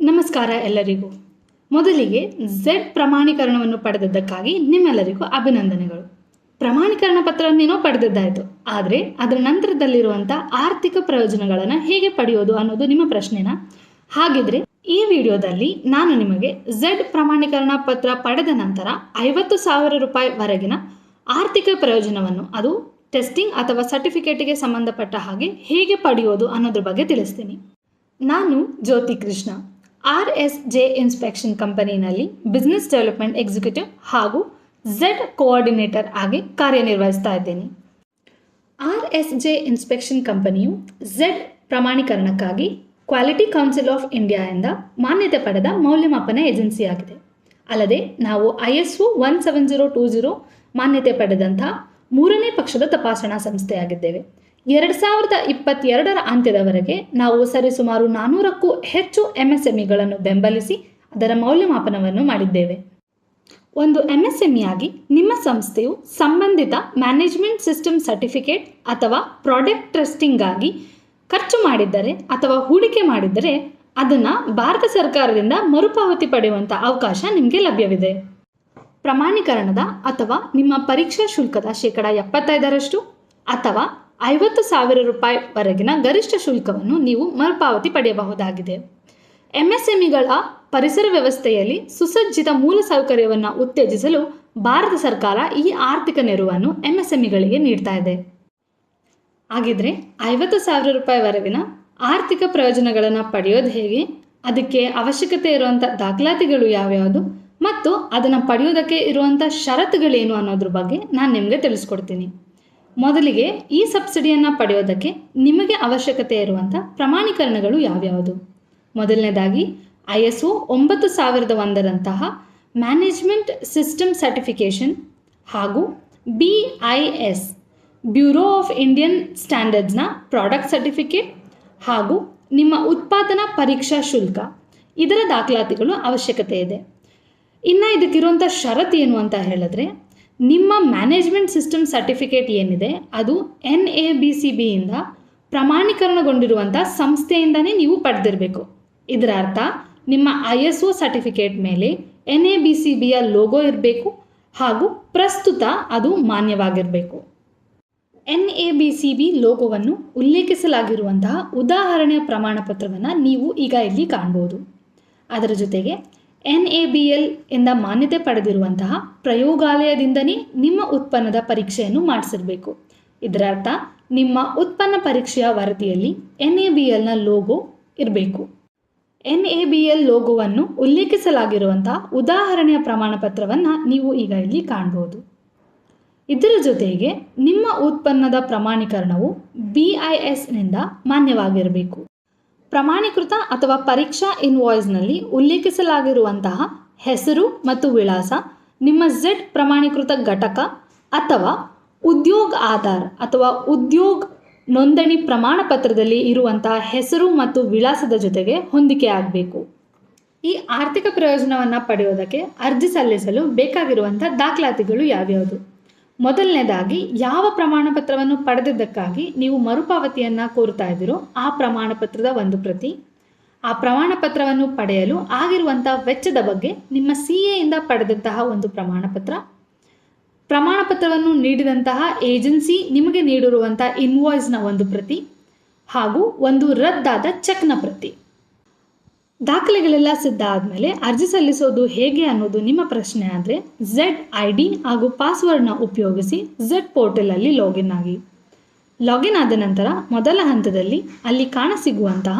ನಮಸ್ಕಾರ ಎಲ್ಲರಿಗೂ. ಮೊದಲಿಗೆ ಝೆಡ್ ಪ್ರಮಾಣೀಕರಣವನ್ನು ಪಡೆದದ್ದಕ್ಕಾಗಿ ನಿಮ್ಮೆಲ್ಲರಿಗೂ ಅಭಿನಂದನೆಗಳು. ಪ್ರಮಾಣೀಕರಣ ಪತ್ರವನ್ನೇನೋ ಪಡೆದದ್ದಾಯಿತು. ಆದರೆ ಅದರ ನಂತರದಲ್ಲಿರುವಂಥ ಆರ್ಥಿಕ ಪ್ರಯೋಜನಗಳನ್ನು ಹೇಗೆ ಪಡೆಯೋದು ಅನ್ನೋದು ನಿಮ್ಮ ಪ್ರಶ್ನೆನಾ? ಹಾಗಿದ್ರೆ ಈ ವಿಡಿಯೋದಲ್ಲಿ ನಾನು ನಿಮಗೆ ಝೆಡ್ ಪ್ರಮಾಣೀಕರಣ ಪತ್ರ ಪಡೆದ ನಂತರ ಐವತ್ತು ಸಾವಿರ ರೂಪಾಯಿ ವರೆಗಿನ ಆರ್ಥಿಕ ಪ್ರಯೋಜನವನ್ನು, ಅದು ಟೆಸ್ಟಿಂಗ್ ಅಥವಾ ಸರ್ಟಿಫಿಕೇಟಿಗೆ ಸಂಬಂಧಪಟ್ಟ ಹಾಗೆ ಹೇಗೆ ಪಡೆಯೋದು ಅನ್ನೋದ್ರ ಬಗ್ಗೆ ತಿಳಿಸ್ತೀನಿ. ನಾನು Jyothi Krishna. R S J inspection ಕಂಪನಿನಲ್ಲಿ business development executive ಹಾಗೂ ಝೆಡ್ ಕೋಆರ್ಡಿನೇಟರ್ ಆಗಿ ಕಾರ್ಯನಿರ್ವಹಿಸ್ತಾ ಇದ್ದೇನೆ. ಆರ್ ಎಸ್ ಜೆ ಇನ್ಸ್ಪೆಕ್ಷನ್ ಕಂಪನಿಯು ಝೆಡ್ ಪ್ರಮಾಣೀಕರಣಕ್ಕಾಗಿ ಕ್ವಾಲಿಟಿ ಕೌನ್ಸಿಲ್ ಆಫ್ ಇಂಡಿಯಾದಿಂದ ಮಾನ್ಯತೆ ಪಡೆದ ಮೌಲ್ಯಮಾಪನ ಏಜೆನ್ಸಿಯಾಗಿದೆ ಅಲ್ಲದೆ ನಾವು I S O one seven zero two zero ಮಾನ್ಯತೆ ಪಡೆದಂಥ ಮೂರನೇ ಪಕ್ಷದ ತಪಾಸಣಾ ಸಂಸ್ಥೆಯಾಗಿದ್ದೇವೆ. ಎರಡು ಸಾವಿರದ ಇಪ್ಪತ್ತೆರಡರ ಅಂತ್ಯದವರೆಗೆ ನಾವು ಸರಿಸುಮಾರು ನಾನೂರಕ್ಕೂ ಹೆಚ್ಚು ಎಂಎಸ್ಎಂಇಗಳನ್ನು ಎಸ್ ಎಂಇಗಳನ್ನು ಬೆಂಬಲಿಸಿ ಅದರ ಮೌಲ್ಯಮಾಪನವನ್ನು ಮಾಡಿದ್ದೇವೆ. ಒಂದು ಎಂಎಸ್ಎಂಇಯಾಗಿ ಎಸ್ ಆಗಿ ನಿಮ್ಮ ಸಂಸ್ಥೆಯು ಸಂಬಂಧಿತ ಮ್ಯಾನೇಜ್ಮೆಂಟ್ ಸಿಸ್ಟಮ್ ಸರ್ಟಿಫಿಕೇಟ್ ಅಥವಾ ಪ್ರಾಡಕ್ಟ್ ಟ್ರಸ್ಟಿಂಗ್ಗಾಗಿ ಖರ್ಚು ಮಾಡಿದ್ದರೆ ಅಥವಾ ಹೂಡಿಕೆ ಮಾಡಿದ್ದರೆ ಅದನ್ನು ಭಾರತ ಸರ್ಕಾರದಿಂದ ಮರುಪಾವತಿ ಪಡೆಯುವಂಥ ಅವಕಾಶ ನಿಮಗೆ ಲಭ್ಯವಿದೆ. ಪ್ರಮಾಣೀಕರಣದ ಅಥವಾ ನಿಮ್ಮ ಪರೀಕ್ಷಾ ಶುಲ್ಕದ ಶೇಕಡಾ ಎಪ್ಪತ್ತೈದರಷ್ಟು ಅಥವಾ ಐವತ್ತು ಸಾವಿರ ರೂಪಾಯಿವರೆಗಿನ ಗರಿಷ್ಠ ಶುಲ್ಕವನ್ನು ನೀವು ಮರುಪಾವತಿ ಪಡೆಯಬಹುದಾಗಿದೆ. ಎಂಎಸ್ಎಂಇಗಳ ಪರಿಸರ ವ್ಯವಸ್ಥೆಯಲ್ಲಿ ಸುಸಜ್ಜಿತ ಮೂಲಸೌಕರ್ಯವನ್ನು ಉತ್ತೇಜಿಸಲು ಭಾರತ ಸರ್ಕಾರ ಈ ಆರ್ಥಿಕ ನೆರವನ್ನು ಎಂಎಸ್ಎಂಇಗಳಿಗೆ ನೀಡ್ತಾ ಇದೆ. ಹಾಗಿದ್ರೆ ಐವತ್ತು ಸಾವಿರ ರೂಪಾಯಿವರೆಗಿನ ಆರ್ಥಿಕ ಪ್ರಯೋಜನಗಳನ್ನು ಪಡೆಯೋದು ಹೇಗೆ? ಅದಕ್ಕೆ ಅವಶ್ಯಕತೆ ಇರುವಂಥ ದಾಖಲಾತಿಗಳು ಯಾವ್ಯಾವುದು? ಮತ್ತು ಅದನ್ನು ಪಡೆಯೋದಕ್ಕೆ ಇರುವಂಥ ಷರತ್ತುಗಳೇನು ಅನ್ನೋದ್ರ ಬಗ್ಗೆ ನಾನು ನಿಮಗೆ ತಿಳಿಸ್ಕೊಡ್ತೀನಿ. ಮೊದಲಿಗೆ ಈ ಸಬ್ಸಿಡಿಯನ್ನು ಪಡೆಯೋದಕ್ಕೆ ನಿಮಗೆ ಅವಶ್ಯಕತೆ ಇರುವಂಥ ಪ್ರಮಾಣೀಕರಣಗಳು ಯಾವ್ಯಾವುದು? ಮೊದಲನೇದಾಗಿ ಐ ಎಸ್ ಒ ಒಂಬತ್ತು ಸಾವಿರದ ಒಂದರಂತಹ ಮ್ಯಾನೇಜ್ಮೆಂಟ್ ಸಿಸ್ಟಮ್ ಸರ್ಟಿಫಿಕೇಷನ್ ಹಾಗೂ B I S bureau of Indian ಸ್ಟ್ಯಾಂಡರ್ಡ್ಸ್ನ product certificate ಹಾಗೂ ನಿಮ್ಮ ಉತ್ಪಾದನಾ ಪರೀಕ್ಷಾ ಶುಲ್ಕ. ಇದರ ದಾಖಲಾತಿಗಳು ಅವಶ್ಯಕತೆ ಇದೆ. ಇನ್ನು ಇದಕ್ಕಿರುವಂಥ ಷರತ್ತು ಏನು ಅಂತ ಹೇಳಿದ್ರೆ ನಿಮ್ಮ ಮ್ಯಾನೇಜ್ಮೆಂಟ್ ಸಿಸ್ಟಮ್ ಸರ್ಟಿಫಿಕೇಟ್ ಏನಿದೆ, ಅದು ಎನ್ ಎ ಬಿ ಸಿ ಬಿಯಿಂದ ಪ್ರಮಾಣೀಕರಣಗೊಂಡಿರುವಂಥ ಸಂಸ್ಥೆಯಿಂದನೇ ನೀವು ಪಡೆದಿರಬೇಕು. ಇದರ ಅರ್ಥ, ನಿಮ್ಮ ಐ ಎಸ್ ಒ ಸರ್ಟಿಫಿಕೇಟ್ ಮೇಲೆ ಎನ್ ಎ ಬಿ ಸಿ ಬಿಯ ಲೋಗೋ ಇರಬೇಕು ಹಾಗೂ ಪ್ರಸ್ತುತ ಅದು ಮಾನ್ಯವಾಗಿರಬೇಕು. N A B C B ಲೋಗೋವನ್ನು ಉಲ್ಲೇಖಿಸಲಾಗಿರುವಂತಹ ಉದಾಹರಣೆಯ ಪ್ರಮಾಣಪತ್ರವನ್ನು ನೀವು ಈಗ ಇಲ್ಲಿ ಕಾಣ್ಬೋದು. ಅದರ ಜೊತೆಗೆ ಎನ್ ಎ ಬಿ ಎಲ್ ಎಂದ ಮಾನ್ಯತೆ ಪಡೆದಿರುವಂತಹ ಪ್ರಯೋಗಾಲಯದಿಂದನೇ ನಿಮ್ಮ ಉತ್ಪನ್ನದ ಪರೀಕ್ಷೆಯನ್ನು ಮಾಡಿಸಿರಬೇಕು. ಇದರರ್ಥ, ನಿಮ್ಮ ಉತ್ಪನ್ನ ಪರೀಕ್ಷೆಯ ವರದಿಯಲ್ಲಿ ಎನ್ ಎ ಬಿ ಎಲ್ನ ಲೋಗೋ ಇರಬೇಕು. ಎನ್ ಎ ಬಿ ಎಲ್ ಲೋಗೋವನ್ನು ಉಲ್ಲೇಖಿಸಲಾಗಿರುವಂತಹ ಉದಾಹರಣೆಯ ಪ್ರಮಾಣ ಪತ್ರವನ್ನು ನೀವು ಈಗ ಇಲ್ಲಿ ಕಾಣಬಹುದು ಇದರ ಜೊತೆಗೆ ನಿಮ್ಮ ಉತ್ಪನ್ನದ ಪ್ರಮಾಣೀಕರಣವು ಬಿ ಐ ಎಸ್ನಿಂದ ಮಾನ್ಯವಾಗಿರಬೇಕು. ಪ್ರಮಾಣೀಕೃತ ಅಥವಾ ಪರೀಕ್ಷಾ ಇನ್ವಾಯ್ಸ್ನಲ್ಲಿ ಉಲ್ಲೇಖಿಸಲಾಗಿರುವಂತಹ ಹೆಸರು ಮತ್ತು ವಿಳಾಸ, ನಿಮ್ಮ ಝೆಡ್ ಪ್ರಮಾಣೀಕೃತ ಘಟಕ ಅಥವಾ ಉದ್ಯೋಗ ಆಧಾರ್ ಅಥವಾ ಉದ್ಯೋಗ ನೋಂದಣಿ ಪ್ರಮಾಣ ಪತ್ರದಲ್ಲಿ ಇರುವಂತಹ ಹೆಸರು ಮತ್ತು ವಿಳಾಸದ ಜೊತೆಗೆ ಹೊಂದಿಕೆಯಾಗಬೇಕು ಈ ಆರ್ಥಿಕ ಪ್ರಯೋಜನವನ್ನು ಪಡೆಯೋದಕ್ಕೆ ಅರ್ಜಿ ಸಲ್ಲಿಸಲು ಬೇಕಾಗಿರುವಂಥ ದಾಖಲಾತಿಗಳು ಯಾವ್ಯಾವುದು? ಮೊದಲನೇದಾಗಿ ಯಾವ ಪ್ರಮಾಣ ಪತ್ರವನ್ನು ಪಡೆದಿದ್ದಕ್ಕಾಗಿ ನೀವು ಮರುಪಾವತಿಯನ್ನು ಕೋರ್ತಾ ಇದ್ದೀರೋ ಆ ಪ್ರಮಾಣ ಪತ್ರದ ಒಂದು ಪ್ರತಿ. ಆ ಪ್ರಮಾಣ ಪತ್ರವನ್ನು ಪಡೆಯಲು ಆಗಿರುವಂಥ ವೆಚ್ಚದ ಬಗ್ಗೆ ನಿಮ್ಮ ಸಿ ಎಯಿಂದ ಪಡೆದಂತಹ ಒಂದು ಪ್ರಮಾಣ ಪತ್ರ ಪ್ರಮಾಣ ಪತ್ರವನ್ನು ನೀಡಿದಂತಹ ಏಜೆನ್ಸಿ ನಿಮಗೆ ನೀಡಿರುವಂಥ ಇನ್ವಾಯ್ಸ್ನ ಒಂದು ಪ್ರತಿ ಹಾಗೂ ಒಂದು ರದ್ದಾದ ಚೆಕ್ನ ಪ್ರತಿ. ದಾಖಲೆಗಳೆಲ್ಲ ಸಿದ್ಧ ಆದಮೇಲೆ ಅರ್ಜಿ ಸಲ್ಲಿಸೋದು ಹೇಗೆ ಅನ್ನೋದು ನಿಮ್ಮ ಪ್ರಶ್ನೆ ಆದರೆ ಝೆಡ್ ಐ ಡಿ ಹಾಗೂ ಪಾಸ್ವರ್ಡ್ನ ಉಪಯೋಗಿಸಿ ಝೆಡ್ ಪೋರ್ಟಲಲ್ಲಿ ಲಾಗಿನ್ ಆಗಿ. ಲಾಗಿನ್ ಆದ ನಂತರ ಮೊದಲ ಹಂತದಲ್ಲಿ ಅಲ್ಲಿ ಕಾಣಸಿಗುವಂತಹ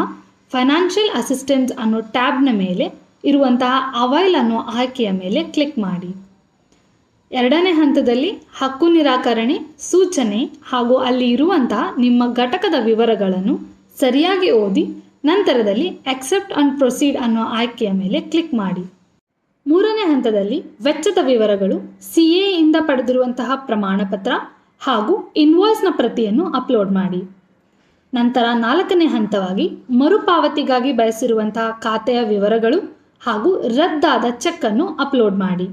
ಫೈನಾನ್ಷಿಯಲ್ ಅಸಿಸ್ಟೆನ್ಸ್ ಅನ್ನೋ ಟ್ಯಾಬ್ನ ಮೇಲೆ ಇರುವಂತಹ ಅವೈಲ್ ಅನ್ನೋ ಆಯ್ಕೆಯ ಮೇಲೆ ಕ್ಲಿಕ್ ಮಾಡಿ. ಎರಡನೇ ಹಂತದಲ್ಲಿ ಹಕ್ಕು ನಿರಾಕರಣೆ, ಸೂಚನೆ ಹಾಗೂ ಅಲ್ಲಿ ಇರುವಂತಹ ನಿಮ್ಮ ಘಟಕದ ವಿವರಗಳನ್ನು ಸರಿಯಾಗಿ ಓದಿ ನಂತರದಲ್ಲಿ ಅಕ್ಸೆಪ್ಟ್ ಅಂಡ್ ಪ್ರೊಸೀಡ್ ಅನ್ನೋ ಆಯ್ಕೆಯ ಮೇಲೆ ಕ್ಲಿಕ್ ಮಾಡಿ. ಮೂರನೇ ಹಂತದಲ್ಲಿ ವೆಚ್ಚದ ವಿವರಗಳು ಸಿ ಇಂದ ಪಡೆದಿರುವಂತಹ ಪ್ರಮಾಣಪತ್ರ ಹಾಗೂ ಇನ್ವಾಯ್ಸ್ನ ಪ್ರತಿಯನ್ನು ಅಪ್ಲೋಡ್ ಮಾಡಿ. ನಂತರ ನಾಲ್ಕನೇ ಹಂತವಾಗಿ ಮರುಪಾವತಿಗಾಗಿ ಬಯಸಿರುವಂತಹ ಖಾತೆಯ ವಿವರಗಳು ಹಾಗೂ ರದ್ದಾದ ಚೆಕ್ಕನ್ನು ಅಪ್ಲೋಡ್ ಮಾಡಿ.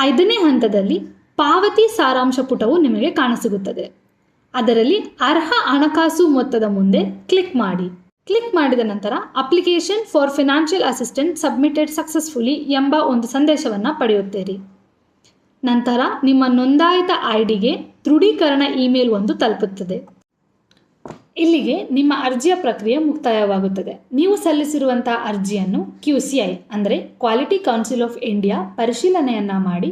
ಐದನೇ ಹಂತದಲ್ಲಿ ಪಾವತಿ ಸಾರಾಂಶ ಪುಟವು ನಿಮಗೆ ಕಾಣಸಿಗುತ್ತದೆ. ಅದರಲ್ಲಿ ಅರ್ಹ ಹಣಕಾಸು ಮೊತ್ತದ ಮುಂದೆ ಕ್ಲಿಕ್ ಮಾಡಿ. ಕ್ಲಿಕ್ ಮಾಡಿದ ನಂತರ application for financial assistant submitted successfully ಎಂಬ ಒಂದು ಸಂದೇಶವನ್ನು ಪಡೆಯುತ್ತೀರಿ. ನಂತರ ನಿಮ್ಮ ನೋಂದಾಯಿತ ಐ ಡಿಗೆ ದೃಢೀಕರಣ ಇಮೇಲ್ ಒಂದು ತಲುಪುತ್ತದೆ. ಇಲ್ಲಿಗೆ ನಿಮ್ಮ ಅರ್ಜಿಯ ಪ್ರಕ್ರಿಯೆ ಮುಕ್ತಾಯವಾಗುತ್ತದೆ. ನೀವು ಸಲ್ಲಿಸಿರುವಂತಹ ಅರ್ಜಿಯನ್ನು ಕ್ಯೂ ಸಿ ಐ ಅಂದರೆ ಕ್ವಾಲಿಟಿ ಕೌನ್ಸಿಲ್ ಆಫ್ ಇಂಡಿಯಾ ಪರಿಶೀಲನೆಯನ್ನು ಮಾಡಿ,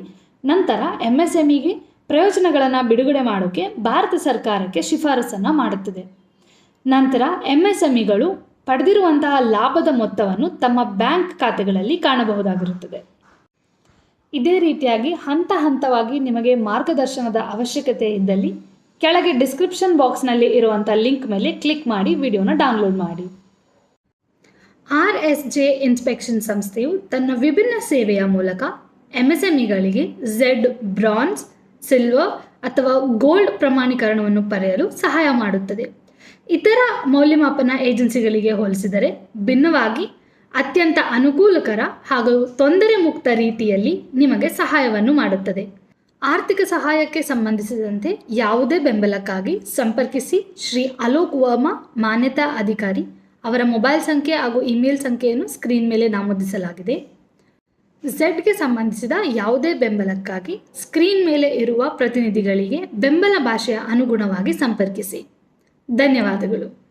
ನಂತರ ಎಂ ಎಸ್ ಎಂ ಇಗೆ ಪ್ರಯೋಜನಗಳನ್ನು ಬಿಡುಗಡೆ ಮಾಡೋಕ್ಕೆ ಭಾರತ ಸರ್ಕಾರಕ್ಕೆ ಶಿಫಾರಸನ್ನು ಮಾಡುತ್ತದೆ. ನಂತರ ಎಂ ಎಸ್ ಎಂ ಇಗಳು ಪಡೆದಿರುವಂತಹ ಲಾಭದ ಮೊತ್ತವನ್ನು ತಮ್ಮ ಬ್ಯಾಂಕ್ ಖಾತೆಗಳಲ್ಲಿ ಕಾಣಬಹುದಾಗಿರುತ್ತದೆ. ಇದೇ ರೀತಿಯಾಗಿ ಹಂತ ಹಂತವಾಗಿ ನಿಮಗೆ ಮಾರ್ಗದರ್ಶನದ ಅವಶ್ಯಕತೆ ಇದ್ದಲ್ಲಿ ಕೆಳಗೆ ಡಿಸ್ಕ್ರಿಪ್ಷನ್ ಬಾಕ್ಸ್ನಲ್ಲಿ ಇರುವಂಥ ಲಿಂಕ್ ಮೇಲೆ ಕ್ಲಿಕ್ ಮಾಡಿ ವಿಡಿಯೋನ ಡೌನ್ಲೋಡ್ ಮಾಡಿ. ಆರ್ ಎಸ್ ಜೆ ಇನ್ಸ್ಪೆಕ್ಷನ್ ಸಂಸ್ಥೆಯು ತನ್ನ ವಿಭಿನ್ನ ಸೇವೆಯ ಮೂಲಕ ಎಂಎಸ್ಎಂಇಗಳಿಗೆ ಇಗಳಿಗೆ ಝೆಡ್ ಬ್ರಾನ್ಸ್ ಸಿಲ್ವರ್ ಅಥವಾ ಗೋಲ್ಡ್ ಪ್ರಮಾಣೀಕರಣವನ್ನು ಪಡೆಯಲು ಸಹಾಯ ಮಾಡುತ್ತದೆ. ಇತರ ಮೌಲ್ಯಮಾಪನ ಏಜೆನ್ಸಿಗಳಿಗೆ ಹೋಲಿಸಿದರೆ ಭಿನ್ನವಾಗಿ ಅತ್ಯಂತ ಅನುಕೂಲಕರ ಹಾಗೂ ತೊಂದರೆ ಮುಕ್ತ ರೀತಿಯಲ್ಲಿ ನಿಮಗೆ ಸಹಾಯವನ್ನು ಮಾಡುತ್ತದೆ. ಆರ್ಥಿಕ ಸಹಾಯಕ್ಕೆ ಸಂಬಂಧಿಸಿದಂತೆ ಯಾವುದೇ ಬೆಂಬಲಕ್ಕಾಗಿ ಸಂಪರ್ಕಿಸಿ ಶ್ರೀ ಅಲೋಕ್ ವರ್ಮಾ, ಮಾನ್ಯತಾ ಅಧಿಕಾರಿ, ಅವರ ಮೊಬೈಲ್ ಸಂಖ್ಯೆ ಹಾಗೂ ಇಮೇಲ್ ಸಂಖ್ಯೆಯನ್ನು ಸ್ಕ್ರೀನ್ ಮೇಲೆ ನಮೂದಿಸಲಾಗಿದೆ. ಝೆಡ್ಗೆ ಸಂಬಂಧಿಸಿದ ಯಾವುದೇ ಬೆಂಬಲಕ್ಕಾಗಿ ಸ್ಕ್ರೀನ್ ಮೇಲೆ ಇರುವ ಪ್ರತಿನಿಧಿಗಳಿಗೆ ಬೆಂಬಲ ಭಾಷೆಯ ಅನುಗುಣವಾಗಿ ಸಂಪರ್ಕಿಸಿ. ಧನ್ಯವಾದಗಳು.